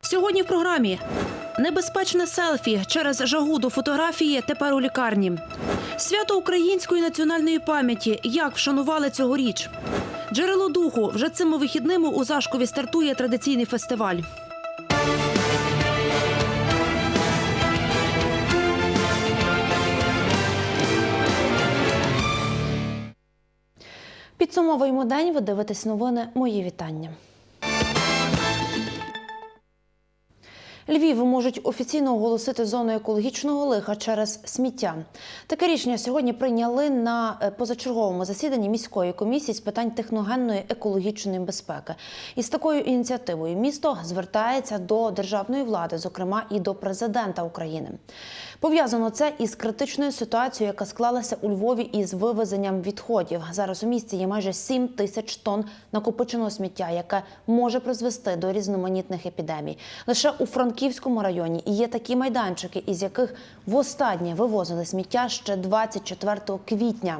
Сьогодні в програмі небезпечне селфі через жагу до фотографії тепер у лікарні. Свято української національної пам'яті. Як вшанували цьогоріч? Джерело духу вже цими вихідними у Зашкові стартує традиційний фестиваль. Підсумовуємо день. Ви дивитесь новини. Мої вітання. Львів можуть офіційно оголосити зону екологічного лиха через сміття. Таке рішення сьогодні прийняли на е, позачерговому засіданні міської комісії з питань техногенної екологічної безпеки. І з такою ініціативою місто звертається до державної влади, зокрема і до президента України. Пов'язано це із критичною ситуацією, яка склалася у Львові із вивезенням відходів. Зараз у місті є майже 7 тисяч тонн накопиченого сміття, яке може призвести до різноманітних епідемій. Лише у Франківському районі і є такі майданчики, із яких востаннє вивозили сміття ще 24 квітня.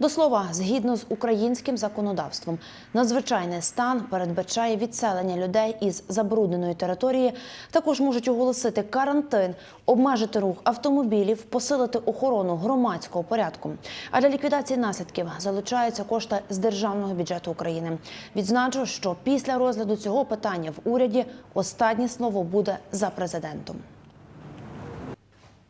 До слова, згідно з українським законодавством, надзвичайний стан передбачає відселення людей із забрудненої території. Також можуть оголосити карантин, обмежити рух автомобілів, посилити охорону громадського порядку. А для ліквідації наслідків залучаються кошти з державного бюджету України. Відзначу, що після розгляду цього питання в уряді останнє слово буде за президентом.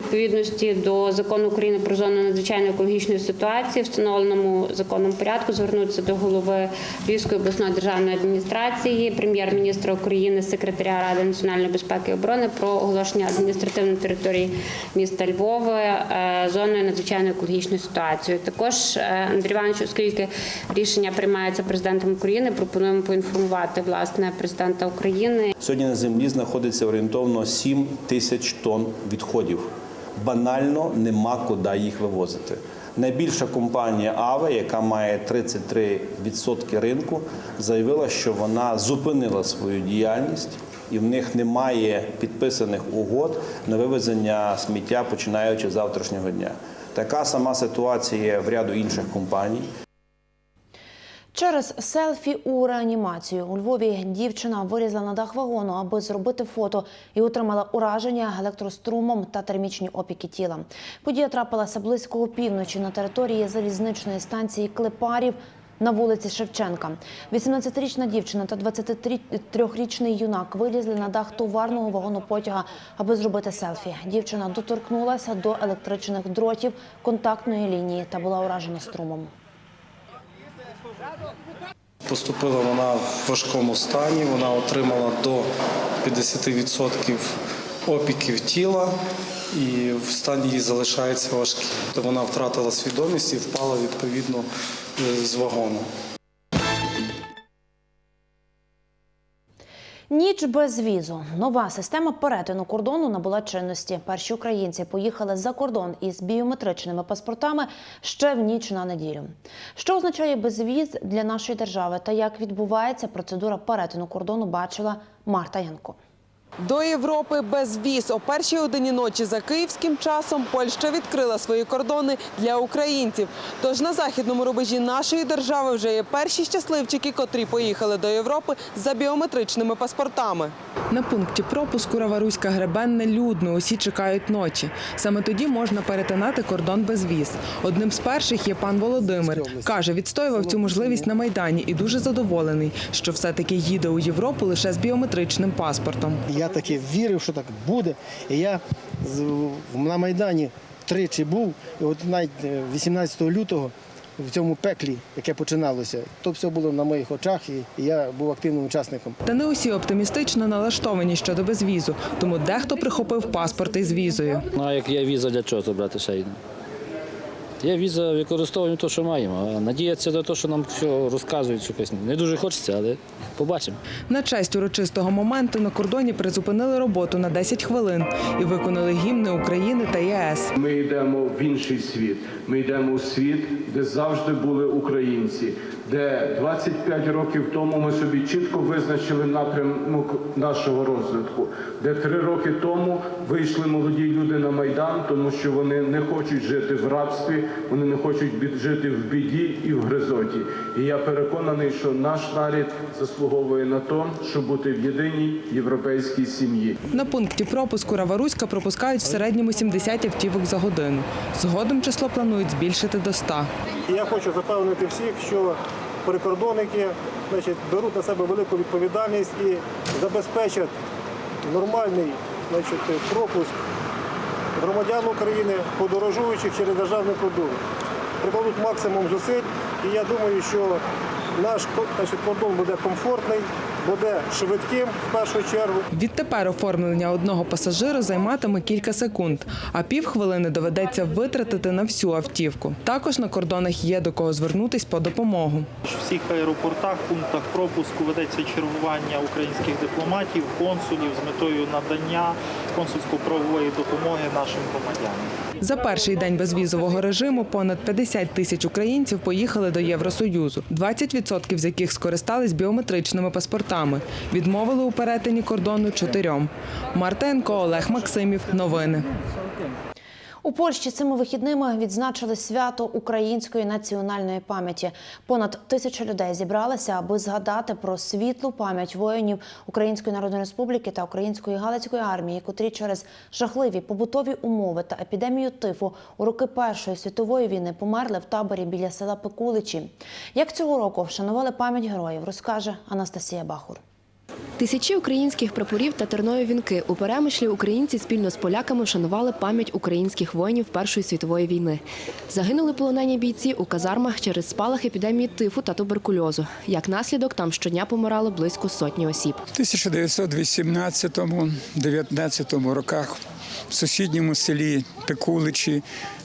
Відповідності до закону України про зону надзвичайної екологічної ситуації, встановленому законом порядку, звернутися до голови Львівської обласної державної адміністрації, прем'єр-міністра України, секретаря Ради національної безпеки і оборони про оголошення адміністративної території міста Львова е, зоною надзвичайної екологічної ситуації. Також е, Андрій Іванович, оскільки рішення приймається президентом України, пропонуємо поінформувати власне президента України Сьогодні на землі знаходиться орієнтовно 7 тисяч тонн відходів. Банально нема куди їх вивозити. Найбільша компанія АВЕ, яка має 33% ринку, заявила, що вона зупинила свою діяльність і в них немає підписаних угод на вивезення сміття починаючи з завтрашнього дня. Така сама ситуація в ряду інших компаній. Через селфі у реанімацію у Львові дівчина вирізала на дах вагону, аби зробити фото, і отримала ураження електрострумом та термічні опіки тіла. Подія трапилася близько опівночі на території залізничної станції Клепарів. На вулиці Шевченка 18-річна дівчина та 23-річний юнак вилізли на дах товарного вагону потяга, аби зробити селфі. Дівчина доторкнулася до електричних дротів контактної лінії та була уражена струмом. Поступила вона в важкому стані, вона отримала до 50% опіків тіла і в стані її залишається важкий. Вона втратила свідомість і впала відповідно е, з вагону. Ніч без візу. Нова система перетину кордону набула чинності. Перші українці поїхали за кордон із біометричними паспортами ще в ніч на неділю. Що означає безвіз для нашої держави та як відбувається процедура перетину кордону, бачила Марта Янко. До Європи без віз. О першій годині ночі за київським часом Польща відкрила свої кордони для українців. Тож на західному рубежі нашої держави вже є перші щасливчики, котрі поїхали до Європи за біометричними паспортами. На пункті пропуску Раваруська Гребенне людно, усі чекають ночі. Саме тоді можна перетинати кордон без віз. Одним з перших є пан Володимир. Каже, відстоював цю можливість на Майдані і дуже задоволений, що все-таки їде у Європу лише з біометричним паспортом. Я таки вірив, що так буде. І я на Майдані тричі був, і от навіть е, 18 лютого в цьому пеклі, яке починалося, то все було на моїх очах, і я був активним учасником. Та не усі оптимістично налаштовані щодо безвізу, тому дехто прихопив паспорти з візою. Ну, а як є віза, для чого то брати ще одну? Є віза, використовуємо те, що маємо. А надіятися на те, що нам все розказують, якось не дуже хочеться, але побачимо. На честь урочистого моменту на кордоні призупинили роботу на 10 хвилин і виконали гімни України та ЄС. Ми йдемо в інший світ. Ми йдемо у світ, де завжди були українці, де 25 років тому ми собі чітко визначили напрямок нашого розвитку, де три роки тому вийшли молоді люди на майдан, тому що вони не хочуть жити в рабстві, вони не хочуть жити в біді і в гризоті. І я переконаний, що наш нарід заслуговує на те, щоб бути в єдиній європейській сім'ї. На пункті пропуску Раваруська пропускають в середньому 70 автівок за годину. Згодом число планують збільшити до 100. І я хочу запевнити всіх, що прикордонники значить, беруть на себе велику відповідальність і забезпечать нормальний значить, пропуск громадян України, подорожуючих через державний кордон. Прикладуть максимум зусиль, і я думаю, що наш значить, кордон буде комфортний, буде швидким в першу чергу. Відтепер оформлення одного пасажира займатиме кілька секунд, а півхвилини доведеться витратити на всю автівку. Також на кордонах є до кого звернутись по допомогу. В всіх аеропортах, пунктах пропуску ведеться чергування українських дипломатів, консулів з метою надання консульсько-правової допомоги нашим громадянам. За перший день безвізового режиму понад 50 тисяч українців поїхали до Євросоюзу, 20% з яких скористались біометричними паспортами. Відмовили у перетині кордону чотирьом. Мартенко, Олег Максимів. Новини. У Польщі цими вихідними відзначили свято української національної пам'яті. Понад тисяча людей зібралися, аби згадати про світлу пам'ять воїнів Української Народної Республіки та Української Галицької армії, котрі через жахливі побутові умови та епідемію тифу у роки Першої світової війни померли в таборі біля села Пекуличі. Як цього року вшанували пам'ять героїв, розкаже Анастасія Бахур. Тисячі українських прапорів та терної вінки у перемишлі українці спільно з поляками вшанували пам'ять українських воїнів Першої світової війни. Загинули полонені бійці у казармах через спалах епідемії тифу та туберкульозу. Як наслідок, там щодня помирало близько сотні осіб. В 1918-19 роках в сусідньому селі Пекуличі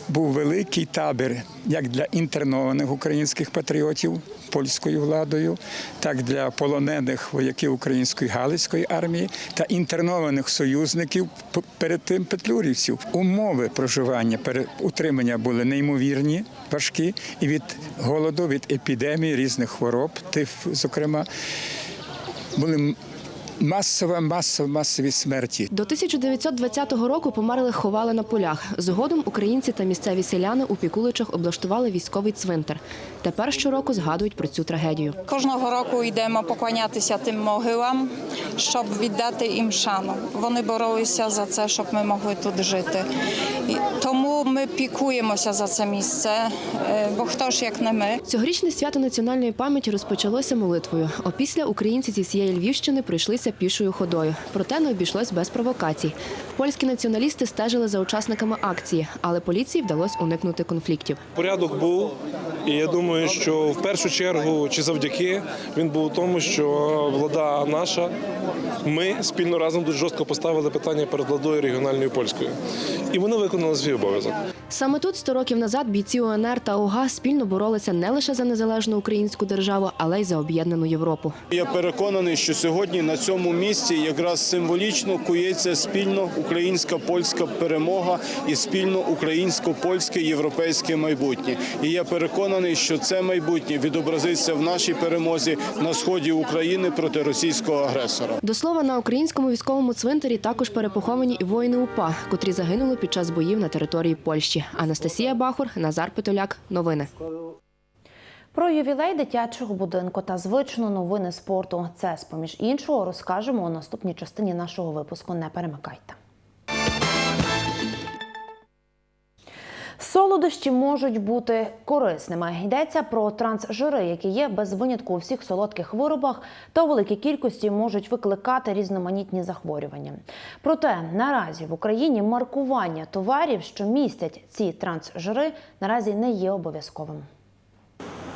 був великий табір як для інтернованих українських патріотів польською владою, так для полонених вояків української галицької армії та інтернованих союзників перед тим петлюрівців. Умови проживання утримання були неймовірні, важкі, і від голоду, від епідемії різних хвороб, тиф, зокрема, були масова, масова, масові смерті. До 1920 року померлих ховали на полях. Згодом українці та місцеві селяни у Пікуличах облаштували військовий цвинтар. Тепер щороку згадують про цю трагедію. Кожного року йдемо поклонятися тим могилам, щоб віддати їм шану. Вони боролися за це, щоб ми могли тут жити. Тому ми пікуємося за це місце, е, бо хто ж як не ми. Цьогорічне свято національної пам'яті розпочалося молитвою. Опісля українці зі всієї Львівщини пройшлися пішою ходою. Проте не обійшлось без провокацій. Польські націоналісти стежили за учасниками акції, але поліції вдалося уникнути конфліктів. Порядок був, і я думаю, що в першу чергу чи завдяки він був у тому, що влада наша, ми спільно разом дуже жорстко поставили питання перед владою регіональною польською, і вони виконали свій обов'язок. Саме тут 100 років назад бійці УНР та ОГА спільно боролися не лише за незалежну українську державу, але й за об'єднану Європу. Я переконаний, що сьогодні на цьому місці якраз символічно кується спільно українська польська перемога і спільно українсько-польське європейське майбутнє. І я переконаний, що це майбутнє відобразиться в нашій перемозі на сході України проти російського агресора. До слова, на українському військовому цвинтарі також перепоховані і воїни УПА, котрі загинули під час боїв на території Польщі. Анастасія Бахур, Назар Петоляк. Новини. Про ювілей дитячого будинку та звичну новини спорту. Це, з-поміж іншого, розкажемо у наступній частині нашого випуску. Не перемикайте. Солодощі можуть бути корисними. Йдеться про трансжири, які є без винятку у всіх солодких виробах та у великій кількості можуть викликати різноманітні захворювання. Проте наразі в Україні маркування товарів, що містять ці трансжири, наразі не є обов'язковим.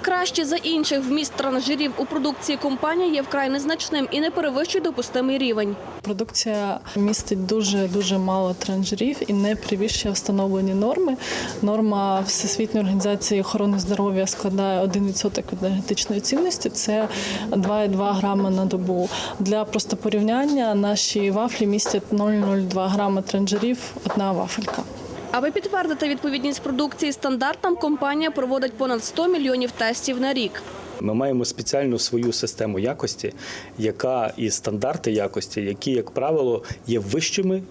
Краще за інших вміст трансжирів у продукції компанії є вкрай незначним і не перевищує допустимий рівень. Продукція містить дуже дуже мало транжирів і не перевищує встановлені норми. Норма Всесвітньої організації охорони здоров'я складає 1% від енергетичної цінності. Це 2,2 грами на добу. Для просто порівняння наші вафлі містять 0,02 грама транжирів, одна вафелька. Аби підтвердити відповідність продукції стандартам, компанія проводить понад 100 мільйонів тестів на рік. Ми маємо спеціальну свою систему якості, яка і стандарти якості, які, як правило, є вищими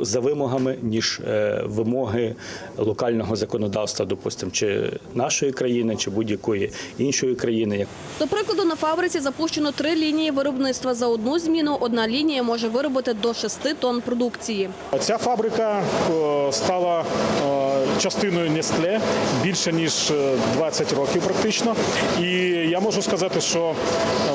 за вимогами, ніж е, вимоги локального законодавства, допустимо, чи нашої країни, чи будь-якої іншої країни. До прикладу, на фабриці запущено три лінії виробництва. За одну зміну одна лінія може виробити до 6 тонн продукції. Ця фабрика стала частиною Нестле більше ніж е, 20 років, практично. І я можу сказати, що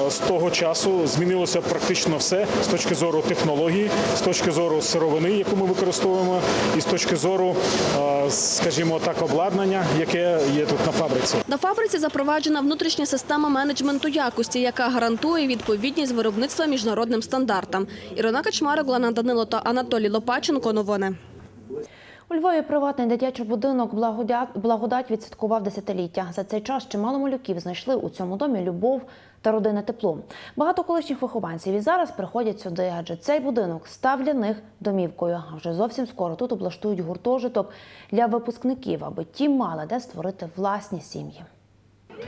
е, з того часу змінилося практично все з точки зору технології, з точки зору сировини, яку ми використовуємо, і з точки зору, е, скажімо так, обладнання, яке є тут на фабриці. На фабриці запроваджена внутрішня система менеджменту якості, яка гарантує відповідність виробництва міжнародним стандартам. Ірина Качмарик, Лана Данило та Анатолій Лопаченко. Новини. У Львові приватний дитячий будинок «Благодя- Благодать відсвяткував десятиліття. За цей час чимало малюків знайшли у цьому домі любов та родинне тепло. Багато колишніх вихованців і зараз приходять сюди, адже цей будинок став для них домівкою. А вже зовсім скоро тут облаштують гуртожиток для випускників, аби ті мали де створити власні сім'ї.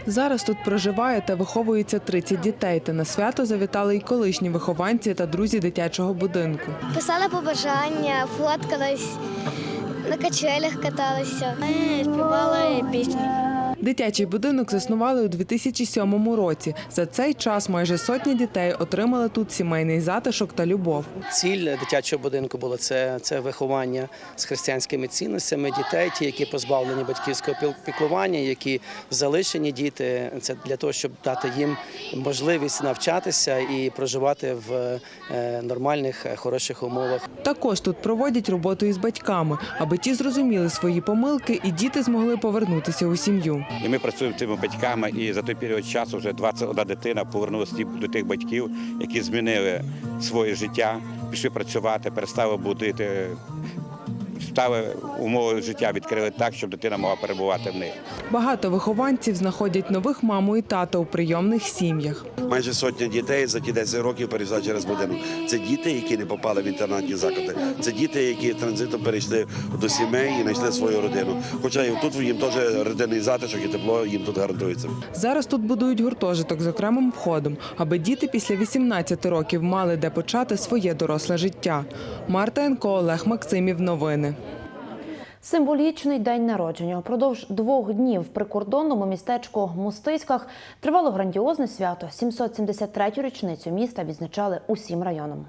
Зараз тут проживає та виховується 30 дітей. Та на свято завітали й колишні вихованці та друзі дитячого будинку. Писали побажання, фоткались, на качелях каталися. Ми співали пісні. Дитячий будинок заснували у 2007 році. За цей час майже сотня дітей отримали тут сімейний затишок та любов. Ціль дитячого будинку було це, це виховання з християнськими цінностями дітей, ті, які позбавлені батьківського піклування, які залишені діти. Це для того, щоб дати їм можливість навчатися і проживати в е, нормальних, е, хороших умовах. Також тут проводять роботу із батьками, аби ті зрозуміли свої помилки і діти змогли повернутися у сім'ю. І ми працюємо цими батьками, і за той період часу вже 21 дитина повернулася до тих батьків, які змінили своє життя, пішли працювати, перестали будити, стали умови життя відкрили так, щоб дитина могла перебувати в них. Багато вихованців знаходять нових маму і тата у прийомних сім'ях. Майже сотня дітей за ті 10 років перейшла через будинок. Це діти, які не попали в інтернатні заклади. Це діти, які транзитом перейшли до сімей і знайшли свою родину. Хоча і тут їм теж родинний затишок і тепло їм тут гарантується. Зараз тут будують гуртожиток з окремим входом, аби діти після 18 років мали де почати своє доросле життя. Марта Енко, Олег Максимів. Новини. Символічний день народження. Упродовж двох днів в прикордонному містечку Мостиськах тривало грандіозне свято. 773-ю річницю міста відзначали усім районом.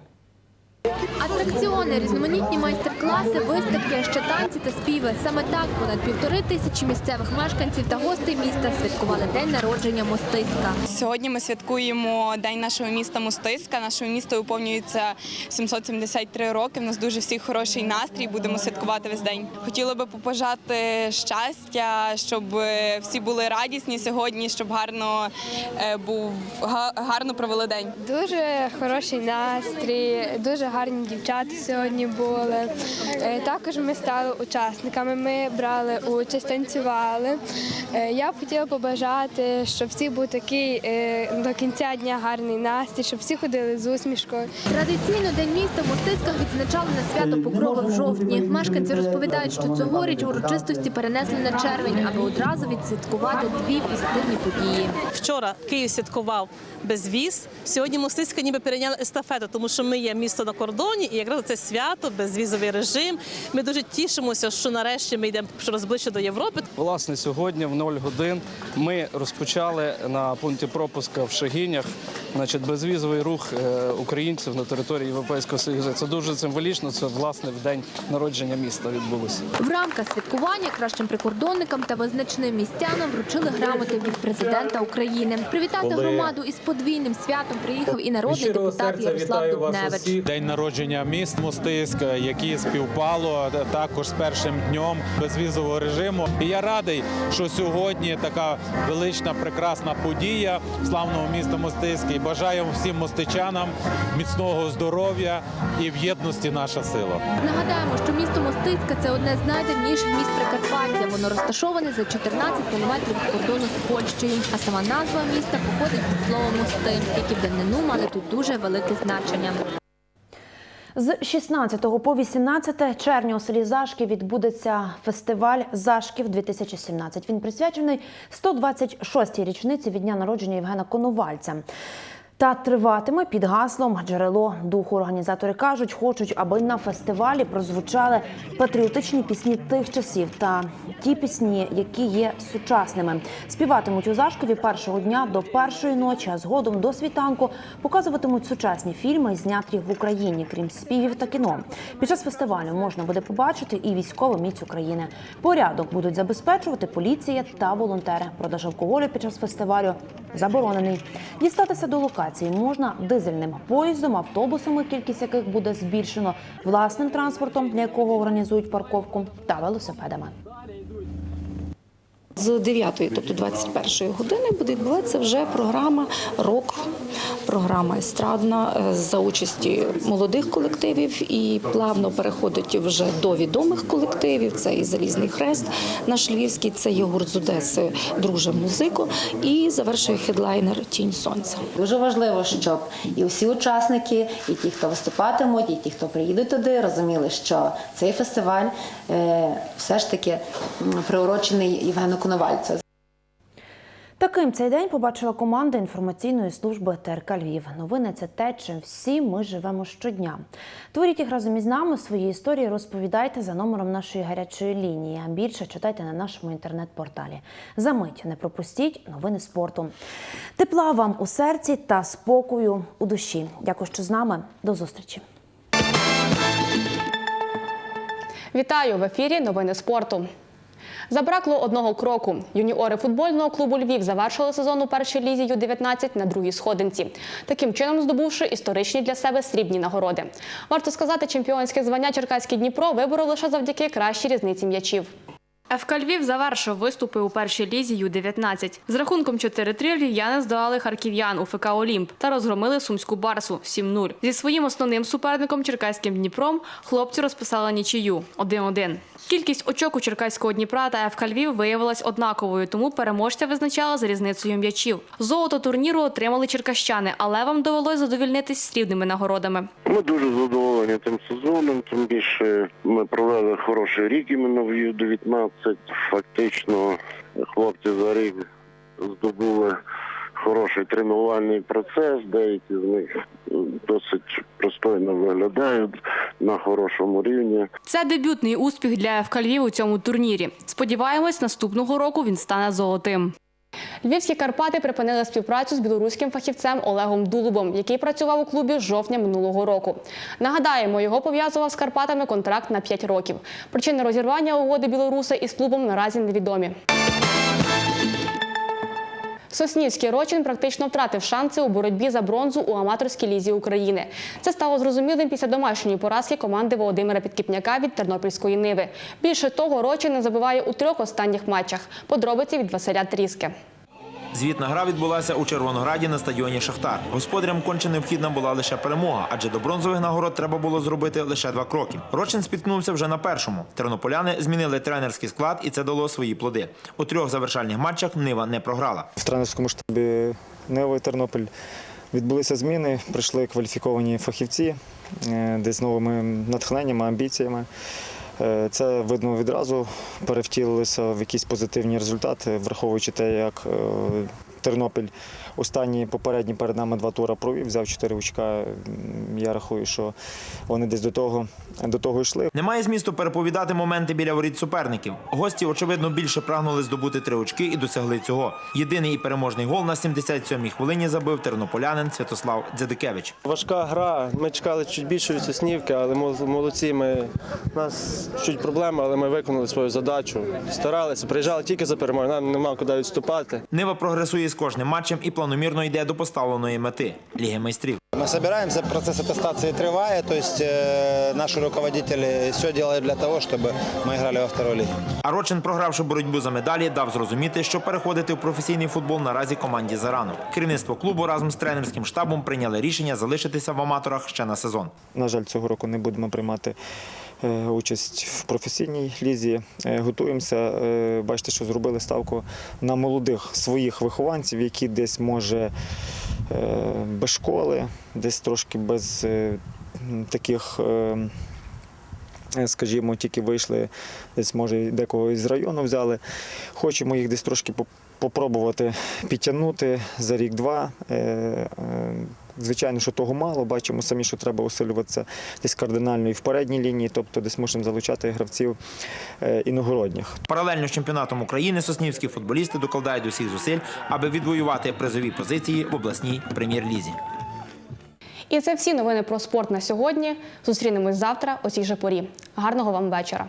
Атракціони, різноманітні майстер-класи, виставки, ще танці та співи. Саме так понад півтори тисячі місцевих мешканців та гостей міста святкували день народження Мостиська. Сьогодні ми святкуємо день нашого міста Мостиська. Нашому місту виповнюється 773 роки. У нас дуже всіх хороший настрій. Будемо святкувати весь день. Хотіла би побажати щастя, щоб е, всі були радісні сьогодні, щоб гарно е, був гарно провели день. Дуже хороший настрій, дуже гарні дівчата сьогодні були. Е, Також ми стали учасниками. Ми брали участь, танцювали. Е, Я б хотіла побажати, щоб всіх був такий е, до кінця дня гарний настрій, щоб всі ходили з усмішкою. Традиційно день міста в Мостиськах відзначали на свято Покрова в жовтні. Мешканці розповідають, що цьогоріч урочистості перенесли на червень, аби одразу відсвяткувати дві позитивні події. Вчора Київ святкував безвіз. Сьогодні Мостиська ніби перейняли естафету, тому що ми є місто на кордоні, і якраз це свято, безвізовий режим. Ми дуже тішимося, що нарешті ми йдемо щораз ближче до Європи. Власне, сьогодні в 0 годин ми розпочали на пункті пропуска в Шагінях значить, безвізовий рух е, українців на території Європейського Союзу. Це дуже символічно. Це власне в день народження міста відбулося. В рамках святкування кращим прикордонникам та визначним містянам вручили грамоти від президента України. Привітати Коли- громаду із подвійним святом приїхав і народний депутат Ярослав Дубневич. Народження міст Мостиськ, який співпало також з першим днем безвізового режиму. І я радий, що сьогодні така велична, прекрасна подія славного міста Мостиськ. І бажаю всім мостичанам міцного здоров'я і в єдності наша сила. Нагадаємо, що місто Мостиська це одне з найдавніших міст Прикарпаття. Воно розташоване за 14 кілометрів кордону з Польщею. А сама назва міста походить від слова мости, які в давнину мали тут дуже велике значення. З 16 по 18 червня у селі Зашків відбудеться фестиваль Зашків 2017. Він присвячений 126-й річниці від дня народження Євгена Коновальця. Та триватиме під гаслом джерело духу. Організатори кажуть, хочуть, аби на фестивалі прозвучали патріотичні пісні тих часів та ті пісні, які є сучасними. Співатимуть у Зашкові першого дня до першої ночі, а згодом до світанку показуватимуть сучасні фільми, зняті в Україні, крім співів та кіно. Під час фестивалю можна буде побачити і військову міць України. Порядок будуть забезпечувати поліція та волонтери. Продаж алкоголю під час фестивалю заборонений. Дістатися до локації можна дизельним поїздом, автобусами, кількість яких буде збільшено, власним транспортом, для якого організують парковку, та велосипедами. З 9, тобто 21 години, буде відбуватися вже програма рок, програма естрадна е, за участі молодих колективів і плавно переходить вже до відомих колективів. Це і Залізний Хрест, наш львівський, це є гурт з Одеси, друже музику, і завершує хедлайнер Тінь Сонця. Дуже важливо, щоб і усі учасники, і ті, хто виступатимуть, і ті, хто приїдуть туди, розуміли, що цей фестиваль е, все ж таки приурочений Євгену Коновальцю. Таким цей день побачила команда інформаційної служби ТРК Львів. Новини це те, чим всі ми живемо щодня. Творіть їх разом із нами. Свої історії розповідайте за номером нашої гарячої лінії. А більше читайте на нашому інтернет-порталі. За мить не пропустіть новини спорту. Тепла вам у серці та спокою у душі. Дякую, що з нами. До зустрічі. Вітаю в ефірі. Новини спорту. Забракло одного кроку. Юніори футбольного клубу Львів завершили сезон у першій лізі Ю-19 на другій сходинці, таким чином здобувши історичні для себе срібні нагороди. Варто сказати, чемпіонське звання Черкаський Дніпро виборов лише завдяки кращій різниці м'ячів. ФК Львів завершив виступи у першій лізі Ю-19. З рахунком 4-3 львів'яни здолали харків'ян у ФК Олімп та розгромили сумську барсу 7-0. Зі своїм основним суперником Черкаським Дніпром хлопці розписали нічию 1-1. Кількість очок у Черкаського Дніпра та ФК Львів виявилась однаковою, тому переможця визначали за різницею м'ячів. Золото турніру отримали черкащани, але вам довелось задовільнитись срібними нагородами. Ми дуже задоволені тим сезоном, тим більше ми провели хороший рік іменно в Ю-19. Фактично хлопці за рік здобули хороший тренувальний процес, деякі з них досить пристойно виглядають на хорошому рівні. Це дебютний успіх для ФК Львів у цьому турнірі. Сподіваємось, наступного року він стане золотим. Львівські Карпати припинили співпрацю з білоруським фахівцем Олегом Дулубом, який працював у клубі з жовтня минулого року. Нагадаємо, його пов'язував з Карпатами контракт на 5 років. Причини розірвання угоди білоруса із клубом наразі невідомі. Соснівський Рочин практично втратив шанси у боротьбі за бронзу у аматорській лізі України. Це стало зрозумілим після домашньої поразки команди Володимира Підкіпняка від Тернопільської Ниви. Більше того, Рочин не забиває у трьох останніх матчах. Подробиці від Василя Тріски. Звітна гра відбулася у Червонограді на стадіоні Шахтар. Господарям конче необхідна була лише перемога, адже до бронзових нагород треба було зробити лише два кроки. Рочин спіткнувся вже на першому. Тернополяни змінили тренерський склад, і це дало свої плоди. У трьох завершальних матчах Нива не програла. В тренерському штабі Нево і Тернопіль відбулися зміни, прийшли кваліфіковані фахівці, е, десь з новими натхненнями, амбіціями. Е, Це видно відразу, перевтілилися в якісь позитивні результати, враховуючи те, як е, Тернопіль останні попередні перед нами два тури провів, взяв чотири очка. Я рахую, що вони десь до того, до того йшли. Немає змісту переповідати моменти біля воріт суперників. Гості, очевидно, більше прагнули здобути три очки і досягли цього. Єдиний і переможний гол на 77-й хвилині забив тернополянин Святослав Дзядикевич. Важка гра. Ми чекали чуть більше від Соснівки, але молодці. Ми у нас чуть проблеми, але ми виконали свою задачу. Старалися, приїжджали тільки за перемогою. Нам нема куди відступати. Нива прогресує з кожним матчем і планомірно йде до поставленої мети Ліги майстрів. Мы собираемся, процесс аттестации триває, то есть э, наши руководители все делают для того, чтобы мы играли во второй лиге. А Рочин, програвши боротьбу за медалі, дав зрозуміти, що переходити в професійний футбол наразі команді зарано. Керівництво клубу разом з тренерським штабом прийняли рішення залишитися в аматорах ще на сезон. На жаль, цього року не будемо приймати е, участь в професійній лізі. Е, Готуємося. Е, Бачите, що зробили ставку на молодих своїх вихованців, які десь може е, без школи, десь трошки без е, таких. е, е, Скажімо, тільки вийшли, десь може декого із району взяли. Хочемо їх десь трошки попробувати підтягнути за рік-два. Звичайно, що того мало. Бачимо самі, що треба усилюватися десь кардинально і в передній лінії, тобто десь можемо залучати гравців е, іногородніх. Паралельно з чемпіонатом України соснівські футболісти докладають усіх зусиль, аби відвоювати призові позиції в обласній прем'єр-лізі. І це всі новини про спорт на сьогодні. Зустрінемось завтра о цій же порі. Гарного вам вечора.